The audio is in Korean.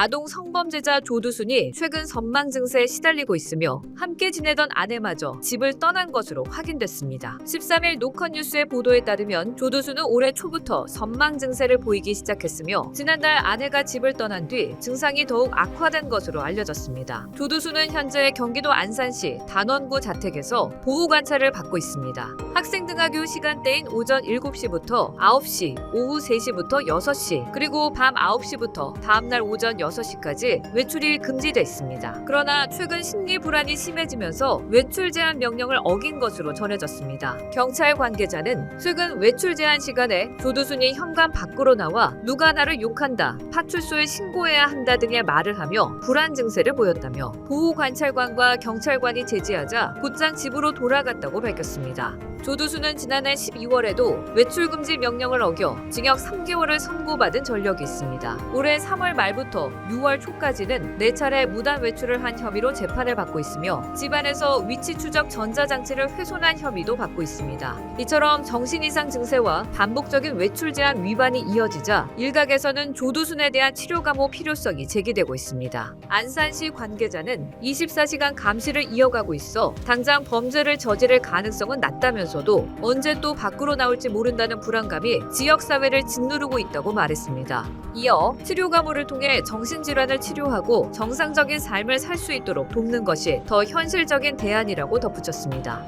아동 성범죄자 조두순이 최근 선망 증세에 시달리고 있으며 함께 지내던 아내마저 집을 떠난 것으로 확인됐습니다. 13일 노컷뉴스의 보도에 따르면 조두순은 올해 초부터 선망 증세를 보이기 시작했으며 지난달 아내가 집을 떠난 뒤 증상이 더욱 악화된 것으로 알려졌습니다. 조두순은 현재 경기도 안산시 단원구 자택에서 보호 관찰을 받고 있습니다. 학생 등하교 시간대인 오전 7시부터 9시, 오후 3시부터 6시, 그리고 밤 9시부터 다음날 오전 6시 까지 외출이 금지돼 있습니다. 그러나 최근 심리 불안이 심해지면서 외출 제한 명령을 어긴 것으로 전해졌습니다. 경찰 관계자는 최근 외출 제한 시간에 조두순이 현관 밖으로 나와 누가 나를 욕한다, 파출소에 신고해야 한다 등의 말을 하며 불안 증세를 보였다며 보호 관찰관과 경찰관이 제지하자 곧장 집으로 돌아갔다고 밝혔습니다. 조두순은 지난해 12월에도 외출 금지 명령을 어겨 징역 3개월을 선고받은 전력이 있습니다. 올해 3월 말부터 6월 초까지는 4차례 무단 외출을 한 혐의로 재판을 받고 있으며 집안에서 위치 추적 전자장치를 훼손한 혐의도 받고 있습니다. 이처럼 정신 이상 증세와 반복적인 외출 제한 위반이 이어지자 일각에서는 조두순에 대한 치료 감호 필요성이 제기되고 있습니다. 안산시 관계자는 24시간 감시를 이어가고 있어 당장 범죄를 저지를 가능성은 낮다면서도 언제 또 밖으로 나올지 모른다는 불안감이 지역 사회를 짓누르고 있다고 말했습니다. 이어 치료 감호를 통해 정신질환을 치료하고 정상적인 삶을 살 수 있도록 돕는 것이 더 현실적인 대안이라고 덧붙였습니다.